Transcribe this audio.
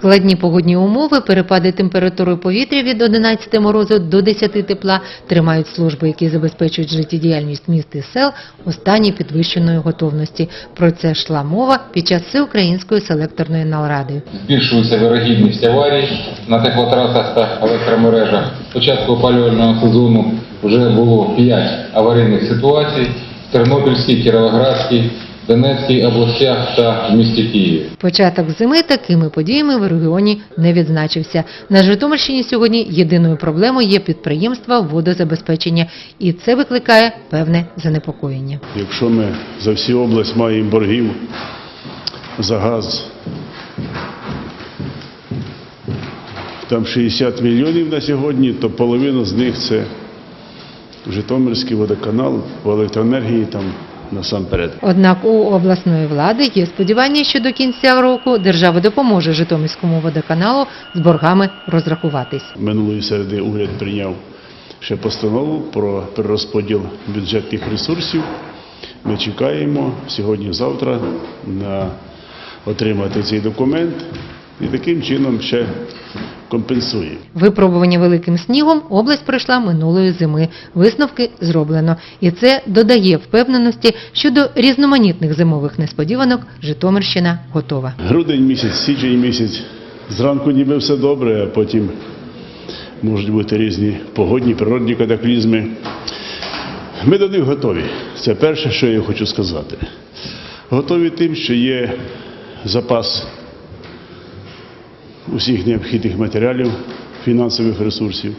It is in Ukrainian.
Складні погодні умови, перепади температури повітря від 11 морозу до 10 тепла тримають служби, які забезпечують життєдіяльність міст і сел у стані підвищеної готовності. Про це йшла мова під час всеукраїнської селекторної наради. Збільшується вирогідність аварій на теплотрасах та електромережах. Початку опалювального сезону вже було 5 аварійних ситуацій Тернопільській, Кіровоградській, Донецькій областях та в місті Києві. Початок зими такими подіями в регіоні не відзначився. На Житомирщині сьогодні єдиною проблемою є підприємства водозабезпечення, і це викликає певне занепокоєння. Якщо ми за всю область маємо боргів за газ, там 60 мільйонів на сьогодні, то половина з них це Житомирський водоканал по електроенергії там насамперед. Однак у обласної влади є сподівання, що до кінця року держава допоможе Житомирському водоканалу з боргами розрахуватись. Минулої середи уряд прийняв ще постанову про перерозподіл бюджетних ресурсів. Ми чекаємо сьогодні-завтра на отримати цей документ і таким чином ще компенсуємо. Випробування великим снігом область пройшла минулої зими. Висновки зроблено. І це додає впевненості щодо різноманітних зимових несподіванок Житомирщина готова. Грудень місяць, січень місяць. Зранку ніби все добре, а потім можуть бути різні погодні, природні катаклізми. Ми до них готові. Це перше, що я хочу сказати. Готові тим, що є запас усіх необхідних матеріалів, фінансових ресурсів.